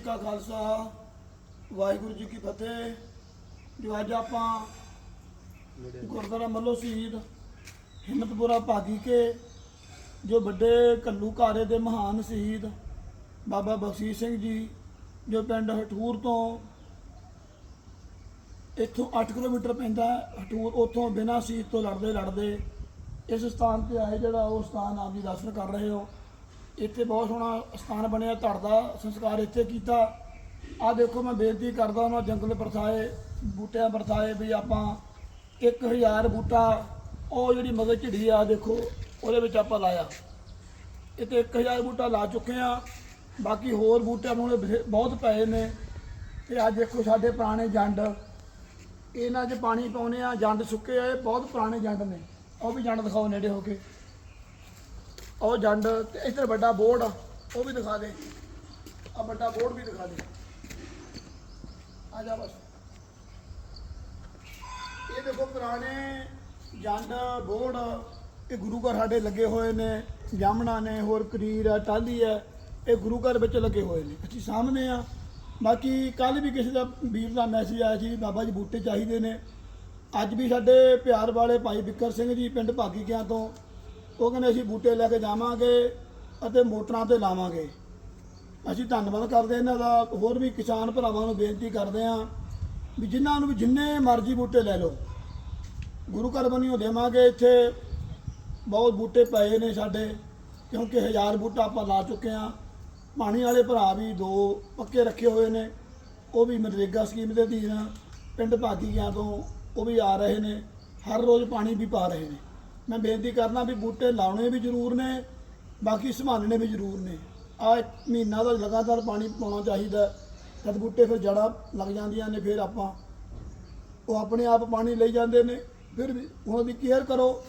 ਕਾ ਖਾਲਸਾ, ਵਾਹਿਗੁਰੂ ਜੀ ਕੀ ਫਤਿਹ। ਜੋ ਅੱਜ ਆਪਾਂ ਗੁਰਦੁਆਰਾ ਮੱਲੋ ਸ਼ਹੀਦ ਹਿੰਮਤਪੁਰਾ ਭਾਗੀ ਕੇ ਜੋ ਵੱਡੇ ਕੱਲੂ ਦੇ ਮਹਾਨ ਸ਼ਹੀਦ ਬਾਬਾ ਬਖਸ਼ੀਸ਼ ਸਿੰਘ ਜੀ, ਜੋ ਪਿੰਡ ਹਠੂਰ ਤੋਂ ਇੱਥੋਂ 8 ਕਿਲੋਮੀਟਰ ਪੈਂਦਾ ਹਟੂਰ ਉੱਥੋਂ ਬਿਨਾਂ ਸੀਤ ਤੋਂ ਲੜਦੇ ਲੜਦੇ ਇਸ ਸਥਾਨ ਤੇ ਆਏ ਜਿਹੜਾ ਉਹ ਸਥਾਨ ਆਪ ਜੀ ਦਰਸ਼ਨ ਕਰ ਰਹੇ ਹੋ। ਇੱਥੇ ਬਹੁਤ ਸੋਹਣਾ ਸਥਾਨ ਬਣਿਆ, ਧੜ ਦਾ ਸੰਸਕਾਰ ਇੱਥੇ ਕੀਤਾ। ਆ ਦੇਖੋ, ਮੈਂ ਬੇਨਤੀ ਕਰਦਾ ਉਹਨਾਂ ਜੰਗਲ ਵਰਤਾਏ ਬੂਟਿਆਂ ਵਰਤਾਏ ਵੀ ਆਪਾਂ 1000 ਬੂਟਾ, ਉਹ ਜਿਹੜੀ ਮਗਰ ਝਿੜੀ ਆ, ਦੇਖੋ, ਉਹਦੇ ਵਿੱਚ ਆਪਾਂ ਲਾਇਆ। ਇੱਥੇ 1000 ਬੂਟਾ ਲਾ ਚੁੱਕੇ ਆ ਬਾਕੀ ਹੋਰ ਬੂਟੇ ਨੂੰ ਬਹੁਤ ਪਏ ਨੇ। ਤੇ ਅੱਜ ਦੇਖੋ, ਸਾਡੇ ਪੁਰਾਣੇ ਜੰਡ। ਇਹਨਾਂ 'ਚ ਪਾਣੀ ਪਾਉਨੇ ਆ ਜੰਡ ਸੁੱਕੇ ਆ, ਇਹ ਬਹੁਤ ਪੁਰਾਣੇ ਜੰਡ ਨੇ। ਉਹ ਵੀ ਜੰਡ ਦਿਖਾਓ ਨੇੜੇ ਹੋ ਕੇ। ਉਹ ਜੰਡ, ਤੇ ਇੱਧਰ ਵੱਡਾ ਬੋਰਡ ਆ, ਉਹ ਵੀ ਦਿਖਾ ਦੇ। ਆ ਵੱਡਾ ਬੋਰਡ ਵੀ ਦਿਖਾ ਦੇ। ਆ ਜਾ ਬਸ। ਇਹ ਦੇਖੋ ਪੁਰਾਣੇ ਜੰਡ, ਬੋਰਡ, ਇਹ ਗੁਰੂ ਘਰ ਸਾਡੇ ਲੱਗੇ ਹੋਏ ਨੇ ਜਾਮਣਾ ਨੇ, ਹੋਰ ਕਰੀਰ ਆ ਟਾਲੀ ਆ, ਇਹ ਗੁਰੂ ਘਰ ਵਿੱਚ ਲੱਗੇ ਹੋਏ ਨੇ। ਅਸੀਂ ਸਾਹਮਣੇ ਆ। ਬਾਕੀ ਕੱਲ ਵੀ ਕਿਸੇ ਦਾ ਵੀਰ ਦਾ ਮੈਸੇਜ ਆਇਆ ਸੀ, ਬਾਬਾ ਜੀ ਬੂਟੇ ਚਾਹੀਦੇ ਨੇ। ਅੱਜ ਵੀ ਸਾਡੇ ਪਿਆਰ ਵਾਲੇ ਭਾਈ ਬਿੱਕਰ ਸਿੰਘ ਜੀ, ਪਿੰਡ ਭਾਗੀਕਿਆਂ ਤੋਂ ਉਹ ਕਹਿੰਦੇ ਅਸੀਂ ਬੂਟੇ ਲੈ ਕੇ ਜਾਵਾਂਗੇ ਅਤੇ ਮੋਟਰਾਂ ਤੇ ਲਾਵਾਂਗੇ। ਅਸੀਂ ਧੰਨਵਾਦ ਕਰਦੇ ਇਹਨਾਂ ਦਾ, ਹੋਰ ਵੀ ਕਿਸਾਨ ਭਰਾਵਾਂ ਨੂੰ ਬੇਨਤੀ ਕਰਦੇ ਹਾਂ ਵੀ ਜਿਨ੍ਹਾਂ ਨੂੰ ਵੀ ਜਿੰਨੇ ਮਰਜ਼ੀ ਬੂਟੇ ਲੈ ਲਓ। ਗੁਰੂ ਘਰ ਬਣੀਓ ਦੇਵਾਂਗੇ ਇੱਥੇ। ਬਹੁਤ ਬੂਟੇ ਪਏ ਨੇ ਸਾਡੇ, ਕਿਉਂਕਿ ਹਜ਼ਾਰ ਬੂਟਾ ਆਪਾਂ ਲਾ ਚੁੱਕੇ ਆ ਪਾਣੀ ਵਾਲੇ ਭਰਾ ਵੀ ਦੋ ਪੱਕੇ ਰੱਖੇ ਹੋਏ ਨੇ। ਉਹ ਵੀ ਮਨਰੇਗਾ ਸਕੀਮ ਦੇ ਅਧੀਨ ਪਿੰਡ ਭਾਗੀਆਂ ਤੋਂ ਉਹ ਵੀ ਆ ਰਹੇ ਨੇ। ਹਰ ਰੋਜ਼ ਪਾਣੀ ਵੀ ਪਾ ਰਹੇ ਨੇ। ਮੈਂ ਬੇਨਤੀ ਕਰਨਾ ਵੀ ਬੂਟੇ ਲਾਉਣੇ ਵੀ ਜ਼ਰੂਰ ਨੇ, ਬਾਕੀ ਸੰਭਾਲਣੇ ਵੀ ਜ਼ਰੂਰ ਨੇ। ਆ ਮਹੀਨਾ ਦਾ ਲਗਾਤਾਰ ਪਾਣੀ ਪਾਉਣਾ ਚਾਹੀਦਾ ਜਦ ਬੂਟੇ ਫਿਰ ਜੜਾਂ ਲੱਗ ਜਾਂਦੀਆਂ ਨੇ, ਫਿਰ ਆਪਾਂ ਉਹ ਆਪਣੇ ਆਪ ਪਾਣੀ ਲਈ ਜਾਂਦੇ ਨੇ। ਫਿਰ ਵੀ ਉਹਨਾਂ ਦੀ ਕੇਅਰ ਕਰੋ,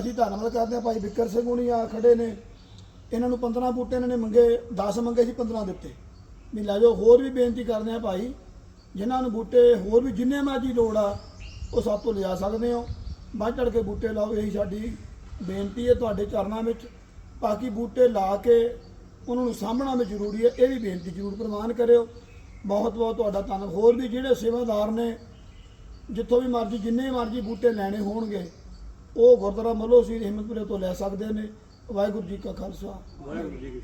ਅਸੀਂ ਧੰਨਵਾਦ ਕਰਦੇ ਹਾਂ, ਭਾਈ ਬਿੱਕਰ ਸਿੰਘ ਹੁਣੀ ਆ ਖੜੇ ਨੇ। ਇਹਨਾਂ ਨੂੰ 15 ਬੂਟੇ ਇਹਨਾਂ ਨੇ ਮੰਗੇ 10 ਮੰਗੇ ਸੀ 15 ਦਿੱਤੇ। ਵੀ ਲੈ ਜਾਓ, ਹੋਰ ਵੀ ਬੇਨਤੀ ਕਰਦੇ ਆ ਭਾਈ, ਜਿਨ੍ਹਾਂ ਨੂੰ ਬੂਟੇ ਹੋਰ ਵੀ ਜਿੰਨੇ ਮਰਜ਼ੀ ਲੋੜ ਆ, ਉਹ ਸਭ ਤੋਂ ਲਿਆ ਸਕਦੇ ਹੋ। ਵੱਧ ਚੜ ਕੇ ਬੂਟੇ ਲਾਓ, ਇਹੀ ਸਾਡੀ ਬੇਨਤੀ ਹੈ ਤੁਹਾਡੇ ਚਰਨਾਂ ਵਿੱਚ। ਬਾਕੀ ਬੂਟੇ ਲਾ ਕੇ ਉਹਨਾਂ ਨੂੰ ਸਾਂਭਣਾ ਵੀ ਜ਼ਰੂਰੀ ਹੈ, ਇਹ ਵੀ ਬੇਨਤੀ ਜ਼ਰੂਰ ਪ੍ਰਵਾਨ ਕਰਿਓ। ਬਹੁਤ ਬਹੁਤ ਤੁਹਾਡਾ ਧੰਨਵਾਦ। ਹੋਰ ਵੀ ਜਿਹੜੇ ਸੇਵਾਦਾਰ ਨੇ, ਜਿੱਥੋਂ ਵੀ ਮਰਜ਼ੀ, ਜਿੰਨੇ ਮਰਜ਼ੀ ਬੂਟੇ ਲੈਣੇ ਹੋਣਗੇ, ਉਹ ਗੁਰਦੁਆਰਾ ਮੱਲੋ ਸੀ ਹਿੰਮਤਪੁਰੇ ਤੋਂ ਲੈ ਸਕਦੇ ਨੇ। ਵਾਹਿਗੁਰੂ ਜੀ ਕਾ ਖਾਲਸਾ। ਵਾਹਿਗੁਰੂ ਜੀ